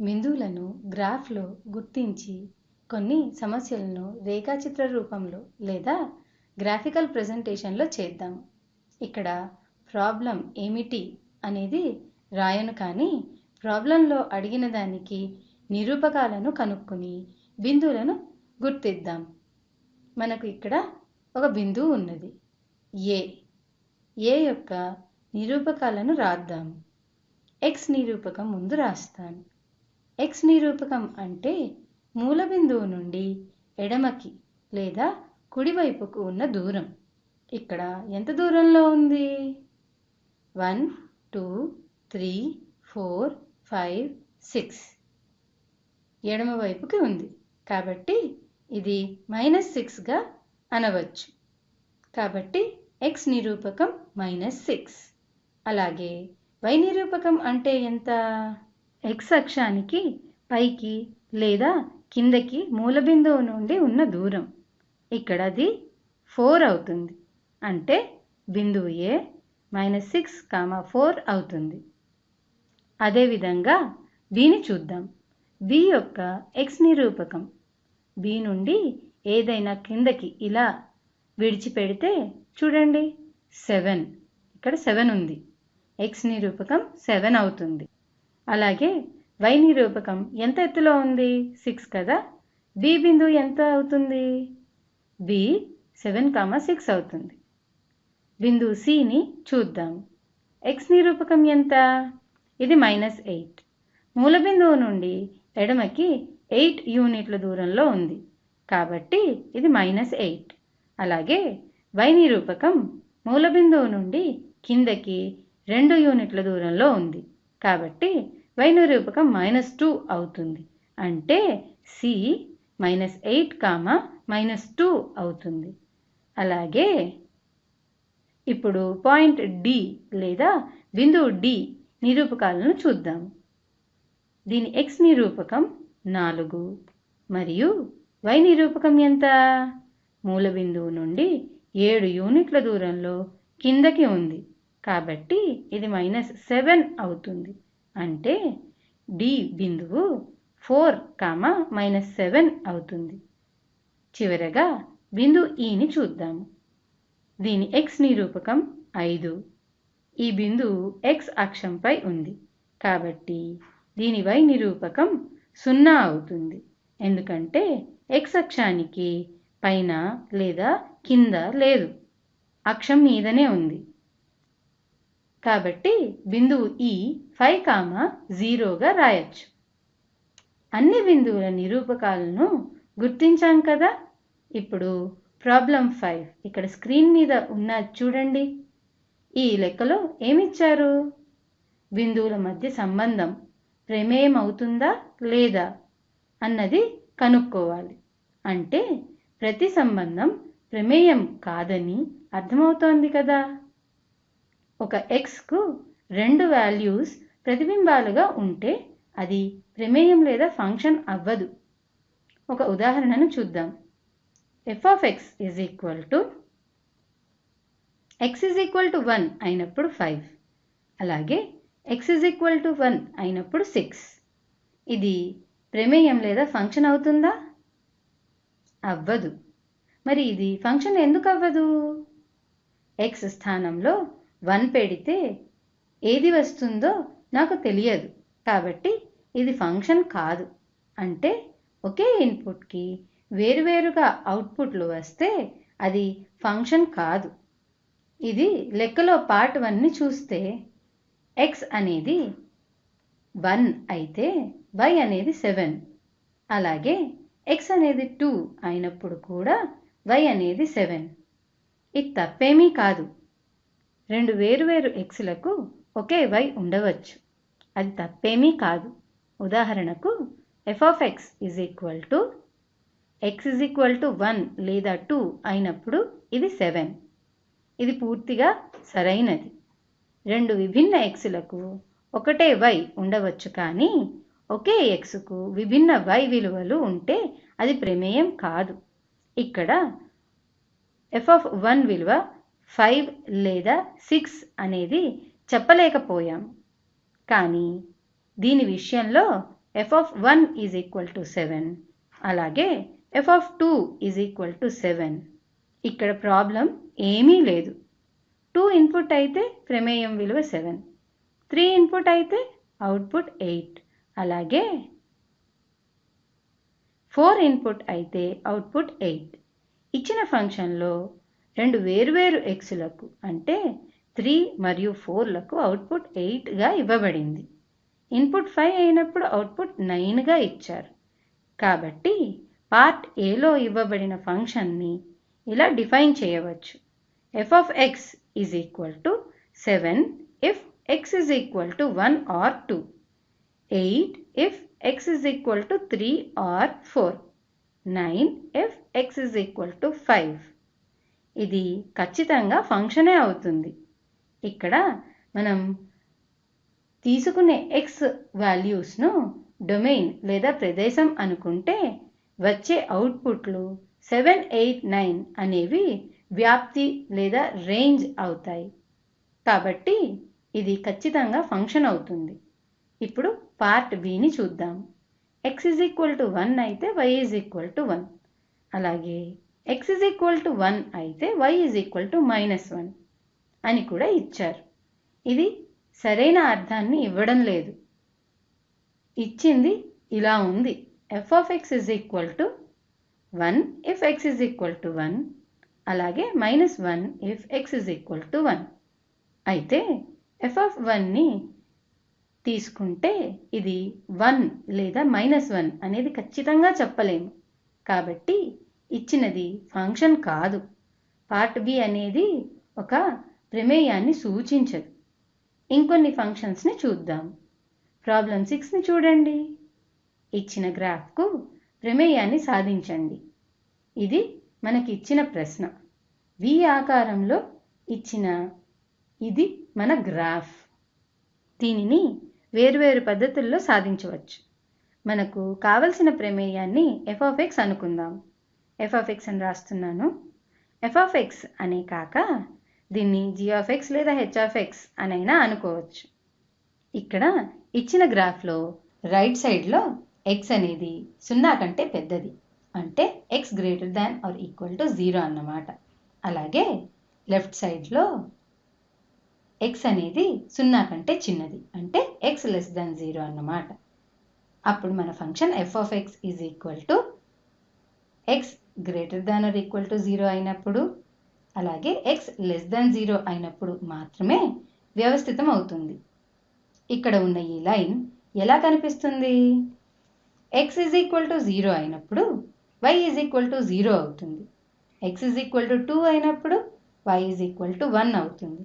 బిందువులను గ్రాఫ్లో గుర్తించి కొన్ని సమస్యలను రేఖాచిత్ర రూపంలో లేదా గ్రాఫికల్ ప్రజెంటేషన్లో చేద్దాం. ఇక్కడ ప్రాబ్లం ఏమిటి అనేది రాయను కానీ ప్రాబ్లంలో అడిగిన దానికి నిరూపకాలను కనుక్కొని బిందువులను గుర్తిద్దాం. మనకు ఇక్కడ ఒక బిందువు ఉన్నది. ఏ. ఏ యొక్క నిరూపకాలను రాద్దాం. ఎక్స్ నిరూపకం ముందు రాస్తాను. ఎక్స్ నిరూపకం అంటే మూల బిందువు నుండి ఎడమకి లేదా కుడివైపుకు ఉన్న దూరం. ఇక్కడ ఎంత దూరంలో ఉంది? One two three four five six ఎడమవైపుకి ఉంది. కాబట్టి ఇది మైనస్ సిక్స్గా అనవచ్చు. కాబట్టి ఎక్స్ నిరూపకం మైనస్ సిక్స్ అలాగే వై నిరూపకం అంటే ఎంత? ఎక్స్ అక్షానికి పైకి లేదా కిందకి మూల బిందువు నుండి ఉన్న దూరం. ఇక్కడ అది ఫోర్ అవుతుంది. అంటే బిందువు A minus six comma four అవుతుంది. అదేవిధంగా బీని చూద్దాం. బి యొక్క ఎక్స్ నిరూపకం. బి నుండి ఏదైనా కిందకి ఇలా విడిచిపెడితే చూడండి సెవెన్ ఇక్కడ సెవెన్ ఉంది. ఎక్స్ నిరూపకం సెవెన్ అవుతుంది. అలాగే వై నిరూపకం ఎంత ఎత్తులో ఉంది? సిక్స్ కదా? బి బిందువు ఎంత అవుతుంది? బి సెవెన్ కామా సిక్స్ అవుతుంది. బిందువు సిని చూద్దాం. ఎక్స్ నిరూపకం ఎంత? ఇది మైనస్ ఎయిట్. మూల బిందువు నుండి ఎడమకి ఎయిట్ యూనిట్ల దూరంలో ఉంది. కాబట్టి ఇది మైనస్ ఎయిట్. అలాగే వై నిరూపకం మూల బిందువు నుండి కిందకి రెండు యూనిట్ల దూరంలో ఉంది. కాబట్టి వై నిరూపకం మైనస్ టూ అవుతుంది. అంటే C minus eight comma minus two అవుతుంది. అలాగే ఇప్పుడు పాయింట్ డి లేదా బిందువు డి నిరూపకాలను చూద్దాం. దీని ఎక్స్ నిరూపకం నాలుగు మరియు వై నిరూపకం ఎంత? మూల బిందువు నుండి ఏడు యూనిట్ల దూరంలో కిందకి ఉంది. కాబట్టి ఇది మైనస్ సెవెన్ అవుతుంది. అంటే డి బిందువు ఫోర్ కామ మైనస్ సెవెన్ అవుతుంది. చివరగా బిందువు ఈని e చూద్దాము దీని ఎక్స్ నిరూపకం ఐదు. ఈ బిందువు ఎక్స్ అక్షంపై ఉంది. కాబట్టి దీని వై నిరూపకం సున్నా అవుతుంది. ఎందుకంటే ఎక్స్ అక్షానికి పైన లేదా కింద లేదు. అక్షం మీదనే ఉంది. కాబట్టి బిందువు e ఈ ఫైవ్ కామా జీరోగా రాయొచ్చు. అన్ని బిందువుల నిరూపకాలను గుర్తించాం కదా? ఇప్పుడు ప్రాబ్లం ఫైవ్. ఇక్కడ స్క్రీన్ మీద ఉన్న చూడండి. ఈ లెక్కలో ఏమిచ్చారు? బిందువుల మధ్య సంబంధం ప్రమేయం అవుతుందా లేదా అన్నది కనుక్కోవాలి. అంటే ప్రతి సంబంధం ప్రమేయం కాదని అర్థమవుతోంది కదా? ఒక ఎక్స్కు రెండు వాల్యూస్ ప్రతిబింబాలుగా ఉంటే అది ప్రమేయం లేదా ఫంక్షన్ అవ్వదు. ఒక ఉదాహరణను చూద్దాం. F of X is equal to X is equal to one అయినప్పుడు ఫైవ్ అలాగే X is equal to one అయినప్పుడు సిక్స్ ఇది ప్రమేయం లేదా ఫంక్షన్ అవుతుందా? అవ్వదు. మరి ఇది ఫంక్షన్ ఎందుకు అవ్వదు? ఎక్స్ స్థానంలో వన్ పెడితే ఏది వస్తుందో నాకు తెలియదు. కాబట్టి ఇది ఫంక్షన్ కాదు. అంటే ఒకే ఇన్పుట్కి వేరువేరుగా అవుట్పుట్లు వస్తే అది ఫంక్షన్ కాదు. ఇది లెక్కలో పార్ట్ వన్ని చూస్తే ఎక్స్ అనేది వన్ అయితే వై అనేది సెవెన్. అలాగే ఎక్స్ అనేది టూ అయినప్పుడు కూడా వై అనేది సెవెన్. ఇది తప్పేమీ కాదు. రెండు వేరువేరు ఎక్స్లకు ఒకే వై ఉండవచ్చు. అది తప్పేమీ కాదు. ఉదాహరణకు F of X is equal to X is equal to one లేదా టూ అయినప్పుడు ఇది సెవెన్ ఇది పూర్తిగా సరైనది. రెండు విభిన్న ఎక్స్లకు ఒకటే వై ఉండవచ్చు కానీ ఒకే ఎక్స్కు విభిన్న వై విలువలు ఉంటే అది ప్రమేయం కాదు. ఇక్కడ ఎఫ్ ఆఫ్ వన్ విలువ ఫైవ్ లేదా సిక్స్ అనేది చెప్పలేకపోయాం. కానీ దీని విషయంలో F of one is equal to seven అలాగే F of two is equal to seven ఇక్కడ ప్రాబ్లం ఏమీ లేదు. టూ ఇన్పుట్ అయితే ప్రమేయం విలువ సెవెన్ త్రీ ఇన్పుట్ అయితే అవుట్పుట్ ఎయిట్ అలాగే ఫోర్ ఇన్పుట్ అయితే అవుట్పుట్ ఎయిట్ ఇచ్చిన ఫంక్షన్లో రెండు వేరువేరు ఎక్స్లకు అంటే త్రీ మరియు ఫోర్లకు అవుట్పుట్ ఎయిట్గా ఇవ్వబడింది. ఇన్పుట్ ఫైవ్ అయినప్పుడు అవుట్పుట్ నైన్గా ఇచ్చారు. కాబట్టి పార్ట్ ఏలో ఇవ్వబడిన ఫంక్షన్ని ఇలా డిఫైన్ చేయవచ్చు. F of X is equal to seven if X is equal to one or two eight if X is equal to three or four nine if X is equal to five ఇది ఖచ్చితంగా ఫంక్షనే అవుతుంది. ఇక్కడ మనం తీసుకునే X వాల్యూస్ను domain లేదా ప్రదేశం అనుకుంటే వచ్చే అవుట్పుట్లు సెవెన్ ఎయిట్ నైన్ అనేవి వ్యాప్తి లేదా రేంజ్ అవుతాయి. కాబట్టి ఇది ఖచ్చితంగా ఫంక్షన్ అవుతుంది. ఇప్పుడు పార్ట్ బిని చూద్దాం. X is equal to one అయితే Y is equal to one. అలాగే X is equal to one అయితే Y is equal to minus one అని కూడా ఇచ్చారు. ఇది సరైన అర్థాన్ని ఇవ్వడం లేదు. ఇచ్చింది ఇలా ఉంది. F of X is equal to one if X is equal to one అలాగే minus one if X is equal to one అయితే ఎఫ్ ఆఫ్ వన్ని తీసుకుంటే ఇది వన్ లేదా మైనస్ వన్ అనేది ఖచ్చితంగా చెప్పలేము. కాబట్టి ఇచ్చినది ఫంక్షన్ కాదు. పార్ట్ బి అనేది ఒక ప్రమేయాన్ని సూచించదు. ఇంకొన్ని ఫంక్షన్స్ని చూద్దాం. ప్రాబ్లం సిక్స్ని చూడండి. ఇచ్చిన గ్రాఫ్కు ప్రమేయాన్ని సాధించండి. ఇది మనకి ఇచ్చిన ప్రశ్న. వి ఆకారంలో ఇచ్చిన ఇది మన గ్రాఫ్. దీనిని వేరువేరు పద్ధతుల్లో సాధించవచ్చు. మనకు కావలసిన ప్రమేయాన్ని ఎఫ్ఎక్స్ అనుకుందాం. ఎఫ్ ఆఫ్ ఎక్స్ అని రాస్తున్నాను. ఎఫ్ ఆఫ్ ఎక్స్ అనే కాక దీన్ని జీ ఆఫ్ ఎక్స్ లేదా హెచ్ ఆఫ్ ఎక్స్ అనైనా అనుకోవచ్చు. ఇక్కడ ఇచ్చిన గ్రాఫ్లో రైట్ సైడ్లో ఎక్స్ అనేది సున్నా కంటే పెద్దది. అంటే X greater than or equal to zero అన్నమాట. అలాగే లెఫ్ట్ సైడ్లో ఎక్స్ అనేది సున్నా కంటే చిన్నది. అంటే ఎక్స్ లెస్ దాన్ జీరో అన్నమాట. అప్పుడు మన function F of X is equal to X greater than or equal to zero అయినప్పుడు అలాగే ఎక్స్ లెస్ దాన్ జీరో అయినప్పుడు మాత్రమే వ్యవస్థితం అవుతుంది. ఇక్కడ ఉన్న ఈ లైన్ ఎలా కనిపిస్తుంది? X is equal to zero అయినప్పుడు y is equal to zero అవుతుంది. X is equal to two అయినప్పుడు y is equal to one అవుతుంది.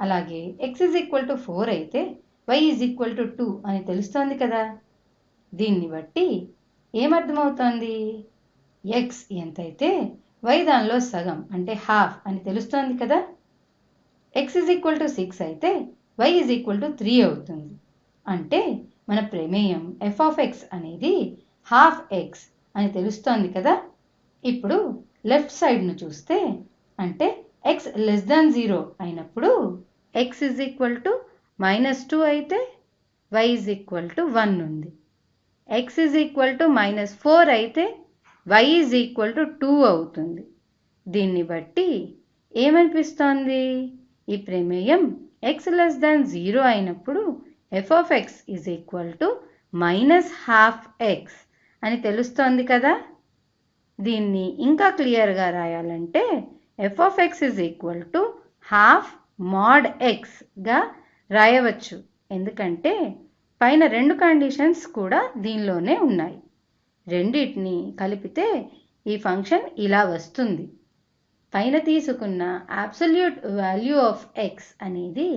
అలాగే x is equal to four అయితే y is equal to two అని తెలుస్తోంది కదా. దీన్ని బట్టి ఏమర్థమవుతోంది? ఎక్స్ ఎంతైతే వై దానిలో సగం అంటే హాఫ్ అని తెలుస్తోంది కదా? X is equal to six అయితే y is equal to three అవుతుంది. అంటే మన ప్రమేయం ఎఫ్ ఆఫ్ ఎక్స్ అనేది హాఫ్ ఎక్స్ అని తెలుస్తోంది కదా? ఇప్పుడు లెఫ్ట్ సైడ్ను చూస్తే అంటే ఎక్స్ లెస్ దాన్ జీరో అయినప్పుడు x is equal to minus two అయితే y is equal to one ఉంది. X is equal to minus four అయితే y is equal to two అవుతుంది. దీన్ని బట్టి ఏమనిపిస్తోంది? ఈ ప్రమేయం ఎక్స్ లెస్ దాన్ జీరో అయినప్పుడు f of x is equal to minus half x అని తెలుస్తోంది కదా? దీన్ని ఇంకా క్లియర్గా రాయాలంటే f of x is equal to half mod ఎక్స్గా రాయవచ్చు. ఎందుకంటే పైన రెండు కండిషన్స్ కూడా దీనిలోనే ఉన్నాయి. రెండింటిని కలిపితే ఈ ఫంక్షన్ ఇలా వస్తుంది. పైన తీసుకున్న అబ్సల్యూట్ వాల్యూ ఆఫ్ ఎక్స్ అనేది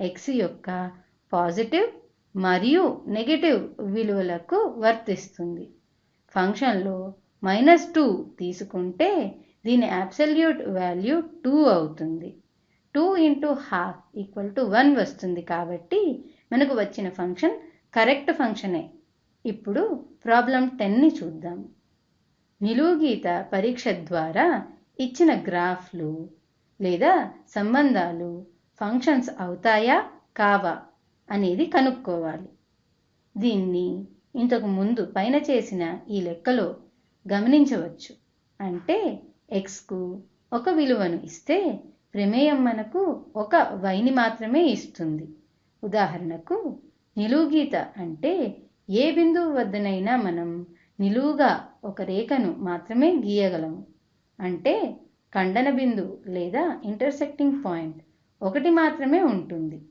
ఎక్స్ యొక్క పాజిటివ్ మరియు నెగటివ్ విలువలకు వర్తిస్తుంది. ఫంక్షన్లో మైనస్ టూ తీసుకుంటే దీని అబ్సల్యూట్ వాల్యూ టూ అవుతుంది. Two into half equal to one వస్తుంది కాబట్టి మనకు వచ్చిన ఫంక్షన్ కరెక్ట్ ఫంక్షనే ఇప్పుడు ప్రాబ్లం టెన్ని చూద్దాం. నిలువు గీత పరీక్ష ద్వారా ఇచ్చిన గ్రాఫ్లు లేదా సంబంధాలు ఫంక్షన్స్ అవుతాయా కావా అనేది కనుక్కోవాలి. దీన్ని ఇంతకు ముందు పైన చేసిన ఈ లెక్కలో గమనించవచ్చు. అంటే ఎక్స్కు ఒక విలువను ఇస్తే ప్రమేయం మనకు ఒక వైని మాత్రమే ఇస్తుంది. ఉదాహరణకు నిలువుగీత అంటే ఏ బిందువు వద్దనైనా మనం నిలువుగా ఒక రేఖను మాత్రమే గీయగలము. అంటే ఖండన బిందువు లేదా ఇంటర్సెక్టింగ్ పాయింట్ ఒకటి మాత్రమే ఉంటుంది.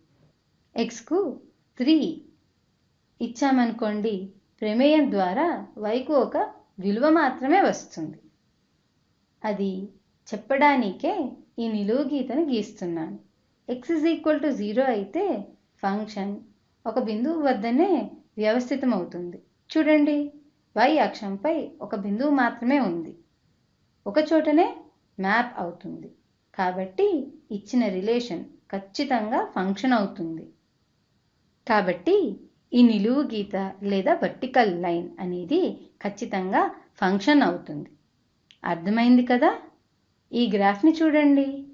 ఎక్స్కు త్రీ ఇచ్చామనుకోండి ప్రమేయం ద్వారా వైకు ఒక విలువ మాత్రమే వస్తుంది. అది చెప్పడానికే ఈ నిలువు గీతను గీస్తున్నాను. ఎక్స్ ఈక్వల్ టు జీరో అయితే ఫంక్షన్ ఒక బిందువు వద్దనే వ్యవస్థితమవుతుంది. చూడండి వై అక్షంపై ఒక బిందువు మాత్రమే ఉంది. ఒక చోటనే మ్యాప్ అవుతుంది. కాబట్టి ఇచ్చిన రిలేషన్ ఖచ్చితంగా ఫంక్షన్ అవుతుంది. కాబట్టి ఈ నిలువు గీత లేదా వర్టికల్ లైన్ అనేది ఖచ్చితంగా ఫంక్షన్ అవుతుంది. అర్థమైంది కదా? ఈ గ్రాఫ్ని చూడండి.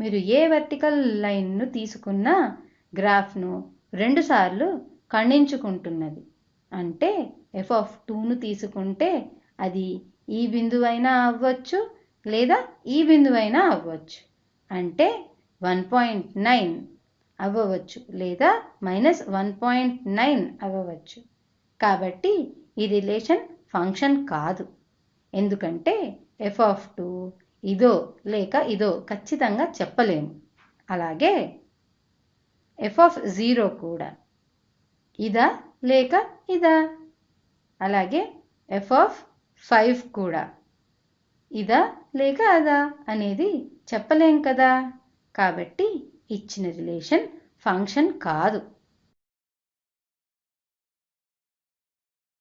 మీరు ఏ వర్టికల్ లైన్ను తీసుకున్నా గ్రాఫ్ను రెండుసార్లు ఖండించుకుంటున్నది. అంటే ఎఫ్ ఆఫ్ టూను తీసుకుంటే అది ఈ బిందువైనా అవ్వచ్చు లేదా ఈ బిందువైనా అవ్వచ్చు. అంటే వన్ పాయింట్ నైన్ అవ్వవచ్చు లేదా మైనస్ వన్ పాయింట్ నైన్ అవ్వవచ్చు. కాబట్టి ఈ రిలేషన్ ఫంక్షన్ కాదు. ఎందుకంటే ఎఫ్ ఆఫ్ టూ ఇదో లేక ఇదో ఖచ్చితంగా చెప్పలేము. అలాగే ఎఫ్ ఆఫ్ జీరో కూడా ఇదా లేక ఇదా. అలాగే ఎఫ్ ఆఫ్ ఫైవ్ కూడా. ఇదా లేక అదా అనేది చెప్పలేం కదా. కాబట్టి ఇచ్చిన రిలేషన్ ఫంక్షన్ కాదు.